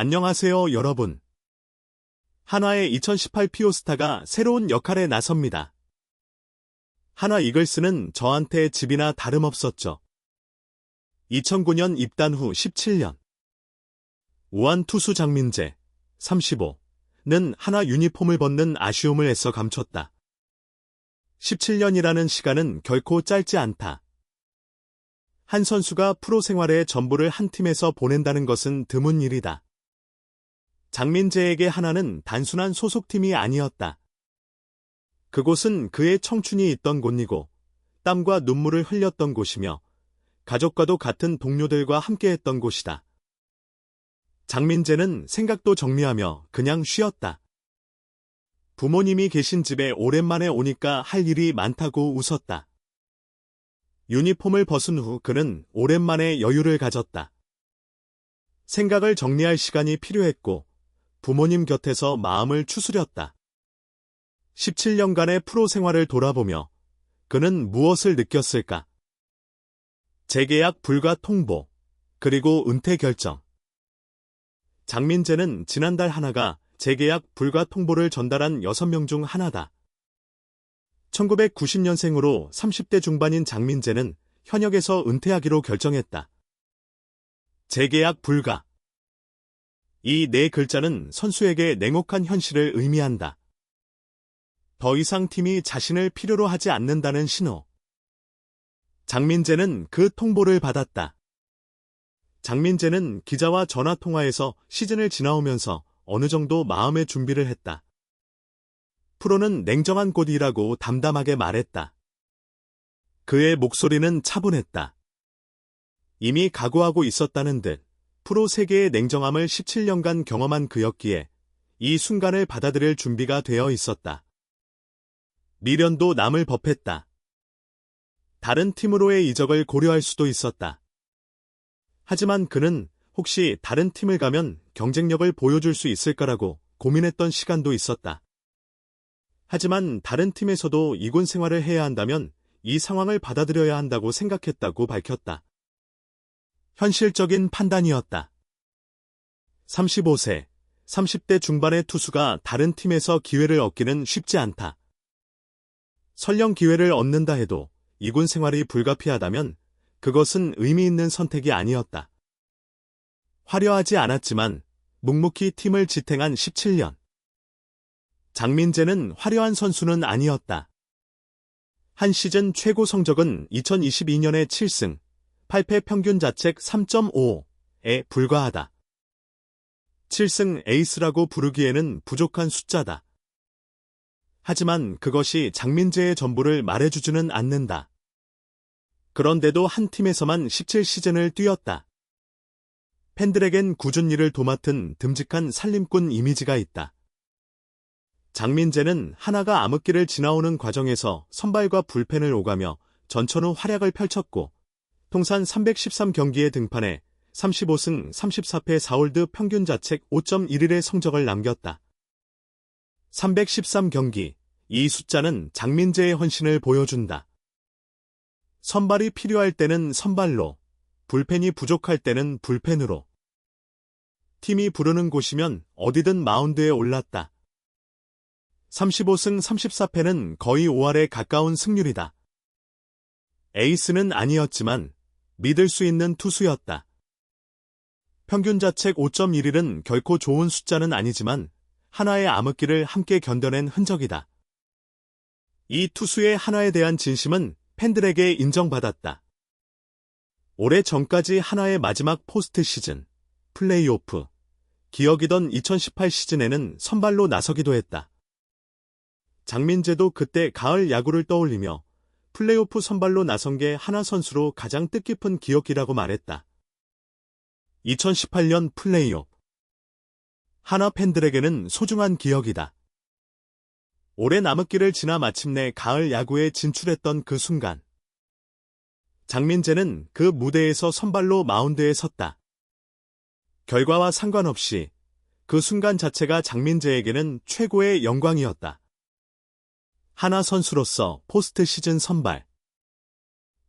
안녕하세요, 여러분. 한화의 2018 피오스타가 새로운 역할에 나섭니다. 한화 이글스는 저한테 집이나 다름없었죠. 2009년 입단 후 17년. 우한 투수 장민재, 35는 한화 유니폼을 벗는 아쉬움을 애써 감췄다. 17년이라는 시간은 결코 짧지 않다. 한 선수가 프로 생활의 전부를 한 팀에서 보낸다는 것은 드문 일이다. 장민재에게 하나는 단순한 소속팀이 아니었다. 그곳은 그의 청춘이 있던 곳이고 땀과 눈물을 흘렸던 곳이며 가족과도 같은 동료들과 함께했던 곳이다. 장민재는 생각도 정리하며 그냥 쉬었다. 부모님이 계신 집에 오랜만에 오니까 할 일이 많다고 웃었다. 유니폼을 벗은 후 그는 오랜만에 여유를 가졌다. 생각을 정리할 시간이 필요했고 부모님 곁에서 마음을 추스렸다. 17년간의 프로 생활을 돌아보며 그는 무엇을 느꼈을까? 재계약 불가 통보, 그리고 은퇴 결정. 장민재는 지난달 하나가 재계약 불가 통보를 전달한 6명 중 하나다. 1990년생으로 30대 중반인 장민재는 현역에서 은퇴하기로 결정했다. 재계약 불가. 이 네 글자는 선수에게 냉혹한 현실을 의미한다. 더 이상 팀이 자신을 필요로 하지 않는다는 신호. 장민재는 그 통보를 받았다. 장민재는 기자와 전화 통화에서 시즌을 지나오면서 어느 정도 마음의 준비를 했다. 프로는 냉정한 곳이라고 담담하게 말했다. 그의 목소리는 차분했다. 이미 각오하고 있었다는 듯 프로 세계의 냉정함을 17년간 경험한 그였기에 이 순간을 받아들일 준비가 되어 있었다. 미련도 남을 법했다. 다른 팀으로의 이적을 고려할 수도 있었다. 하지만 그는 혹시 다른 팀을 가면 경쟁력을 보여줄 수 있을까라고 고민했던 시간도 있었다. 하지만 다른 팀에서도 이군 생활을 해야 한다면 이 상황을 받아들여야 한다고 생각했다고 밝혔다. 현실적인 판단이었다. 35세, 30대 중반의 투수가 다른 팀에서 기회를 얻기는 쉽지 않다. 설령 기회를 얻는다 해도 이군 생활이 불가피하다면 그것은 의미 있는 선택이 아니었다. 화려하지 않았지만 묵묵히 팀을 지탱한 17년. 장민재는 화려한 선수는 아니었다. 한 시즌 최고 성적은 2022년의 7승, 8패 평균 자책 3.5에 불과하다. 7승 에이스라고 부르기에는 부족한 숫자다. 하지만 그것이 장민재의 전부를 말해주지는 않는다. 그런데도 한 팀에서만 17시즌을 뛰었다. 팬들에겐 꾸준 일을 도맡은 듬직한 살림꾼 이미지가 있다. 장민재는 하나가 암흑기를 지나오는 과정에서 선발과 불펜을 오가며 전천후 활약을 펼쳤고 통산 313경기에 등판해 35승 34패 4홀드 평균 자책 5.11의 성적을 남겼다. 313경기 이 숫자는 장민재의 헌신을 보여준다. 선발이 필요할 때는 선발로, 불펜이 부족할 때는 불펜으로. 팀이 부르는 곳이면 어디든 마운드에 올랐다. 35승 34패는 거의 5할에 가까운 승률이다. 에이스는 아니었지만 믿을 수 있는 투수였다. 평균 자책 5.11은 결코 좋은 숫자는 아니지만 하나의 암흑기를 함께 견뎌낸 흔적이다. 이 투수의 한화에 대한 진심은 팬들에게 인정받았다. 올해 전까지 한화의 마지막 포스트 시즌, 플레이오프, 기억이던 2018 시즌에는 선발로 나서기도 했다. 장민재도 그때 가을 야구를 떠올리며 플레이오프 선발로 나선 게 하나 선수로 가장 뜻깊은 기억이라고 말했다. 2018년 플레이오프. 하나 팬들에게는 소중한 기억이다. 오랜 암흑기를 지나 마침내 가을 야구에 진출했던 그 순간. 장민재는 그 무대에서 선발로 마운드에 섰다. 결과와 상관없이 그 순간 자체가 장민재에게는 최고의 영광이었다. 하나 선수로서 포스트 시즌 선발.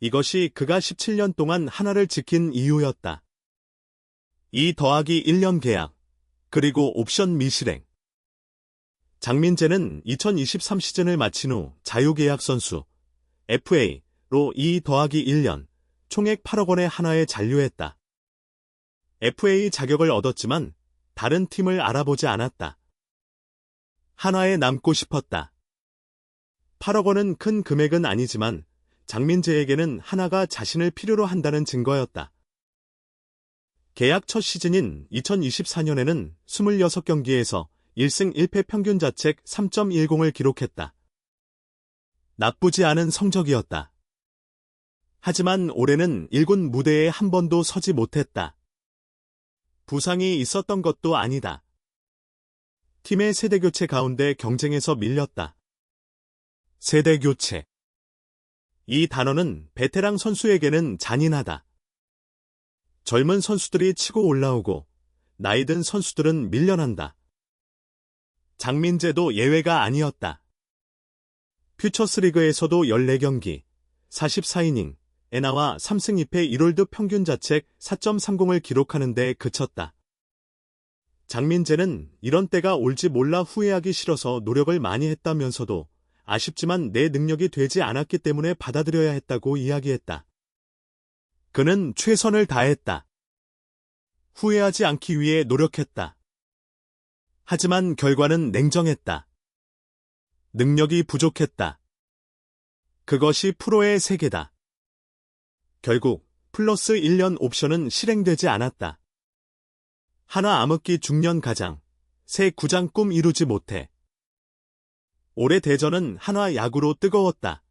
이것이 그가 17년 동안 하나를 지킨 이유였다. 이 더하기 1년 계약, 그리고 옵션 미실행. 장민재는 2023 시즌을 마친 후 자유계약 선수 FA로 2 더하기 1년 총액 8억 원의 한화에 잔류했다. FA 자격을 얻었지만 다른 팀을 알아보지 않았다. 한화에 남고 싶었다. 8억 원은 큰 금액은 아니지만 장민재에게는 하나가 자신을 필요로 한다는 증거였다. 계약 첫 시즌인 2024년에는 26경기에서 1승 1패 평균 자책 3.10을 기록했다. 나쁘지 않은 성적이었다. 하지만 올해는 1군 무대에 한 번도 서지 못했다. 부상이 있었던 것도 아니다. 팀의 세대교체 가운데 경쟁에서 밀렸다. 세대 교체. 이 단어는 베테랑 선수에게는 잔인하다. 젊은 선수들이 치고 올라오고 나이든 선수들은 밀려난다. 장민재도 예외가 아니었다. 퓨처스리그에서도 14경기, 44이닝, 에나와 3승 2패 1홀드 평균 자책 4.30을 기록하는 데 그쳤다. 장민재는 이런 때가 올지 몰라 후회하기 싫어서 노력을 많이 했다면서도 아쉽지만 내 능력이 되지 않았기 때문에 받아들여야 했다고 이야기했다. 그는 최선을 다했다. 후회하지 않기 위해 노력했다. 하지만 결과는 냉정했다. 능력이 부족했다. 그것이 프로의 세계다. 결국 플러스 1년 옵션은 실행되지 않았다. 하나 암흑기 중년 가장, 새 구장 꿈 이루지 못해. 올해 대전은 한화 야구로 뜨거웠다.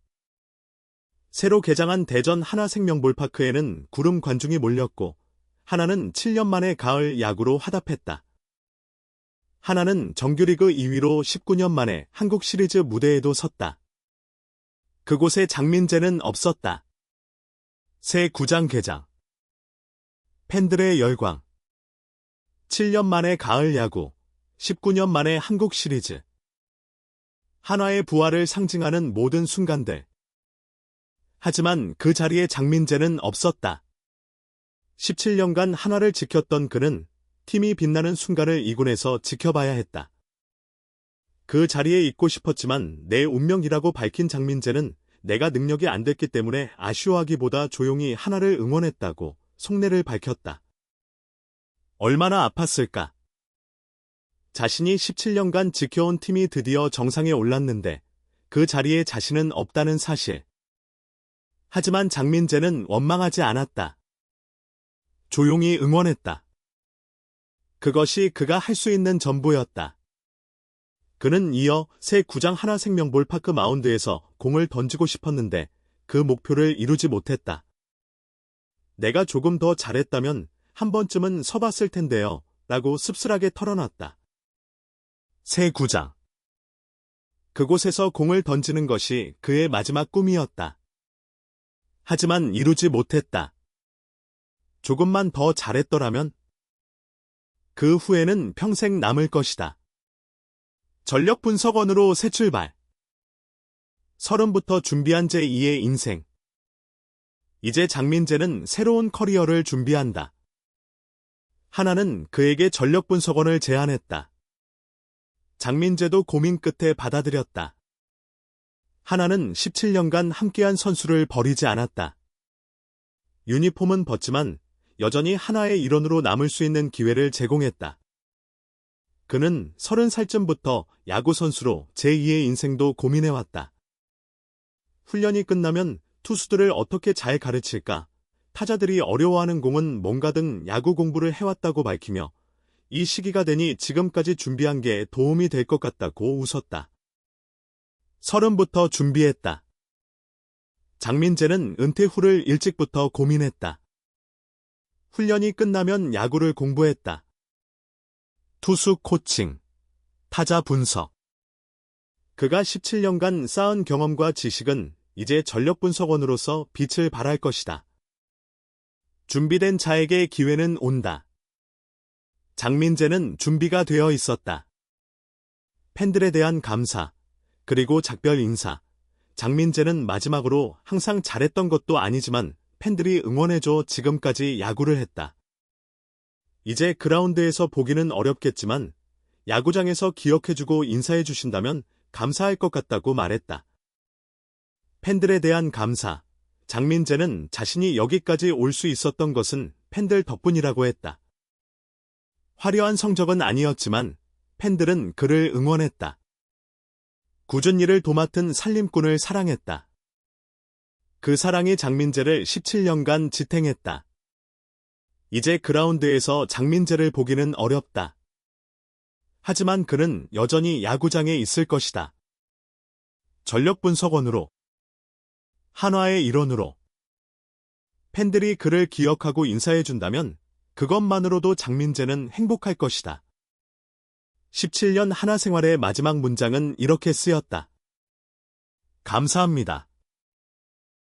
새로 개장한 대전 하나생명볼파크에는 구름 관중이 몰렸고, 하나는 7년 만에 가을 야구로 화답했다. 하나는 정규리그 2위로 19년 만에 한국 시리즈 무대에도 섰다. 그곳에 장민재는 없었다. 새 구장 개장. 팬들의 열광. 7년 만에 가을 야구. 19년 만에 한국 시리즈. 한화의 부활을 상징하는 모든 순간들. 하지만 그 자리에 장민재는 없었다. 17년간 한화를 지켰던 그는 팀이 빛나는 순간을 이군에서 지켜봐야 했다. 그 자리에 있고 싶었지만 내 운명이라고 밝힌 장민재는 내가 능력이 안 됐기 때문에 아쉬워하기보다 조용히 하나를 응원했다고 속내를 밝혔다. 얼마나 아팠을까? 자신이 17년간 지켜온 팀이 드디어 정상에 올랐는데 그 자리에 자신은 없다는 사실. 하지만 장민재는 원망하지 않았다. 조용히 응원했다. 그것이 그가 할 수 있는 전부였다. 그는 이어 새 구장 하나생명볼파크 마운드에서 공을 던지고 싶었는데 그 목표를 이루지 못했다. 내가 조금 더 잘했다면 한 번쯤은 서봤을 텐데요. 라고 씁쓸하게 털어놨다. 새 구장. 그곳에서 공을 던지는 것이 그의 마지막 꿈이었다. 하지만 이루지 못했다. 조금만 더 잘했더라면 그 후에는 평생 남을 것이다. 전력 분석원으로 새 출발. 서른부터 준비한 제2의 인생. 이제 장민재는 새로운 커리어를 준비한다. 하나는 그에게 전력 분석원을 제안했다. 장민재도 고민 끝에 받아들였다. 하나는 17년간 함께한 선수를 버리지 않았다. 유니폼은 벗지만 여전히 하나의 일원으로 남을 수 있는 기회를 제공했다. 그는 서른 살쯤부터 야구선수로 제2의 인생도 고민해왔다. 훈련이 끝나면 투수들을 어떻게 잘 가르칠까? 타자들이 어려워하는 공은 뭔가 등 야구 공부를 해왔다고 밝히며 이 시기가 되니 지금까지 준비한 게 도움이 될 것 같다고 웃었다. 서른부터 준비했다. 장민재는 은퇴 후를 일찍부터 고민했다. 훈련이 끝나면 야구를 공부했다. 투수 코칭, 타자 분석. 그가 17년간 쌓은 경험과 지식은 이제 전력 분석원으로서 빛을 발할 것이다. 준비된 자에게 기회는 온다. 장민재는 준비가 되어 있었다. 팬들에 대한 감사, 그리고 작별 인사. 장민재는 마지막으로 항상 잘했던 것도 아니지만 팬들이 응원해줘 지금까지 야구를 했다. 이제 그라운드에서 보기는 어렵겠지만 야구장에서 기억해주고 인사해주신다면 감사할 것 같다고 말했다. 팬들에 대한 감사. 장민재는 자신이 여기까지 올 수 있었던 것은 팬들 덕분이라고 했다. 화려한 성적은 아니었지만 팬들은 그를 응원했다. 굳은 일을 도맡은 살림꾼을 사랑했다. 그 사랑이 장민재를 17년간 지탱했다. 이제 그라운드에서 장민재를 보기는 어렵다. 하지만 그는 여전히 야구장에 있을 것이다. 전력 분석원으로 한화의 일원으로 팬들이 그를 기억하고 인사해준다면 그것만으로도 장민재는 행복할 것이다. 17년 한화 생활의 마지막 문장은 이렇게 쓰였다. 감사합니다.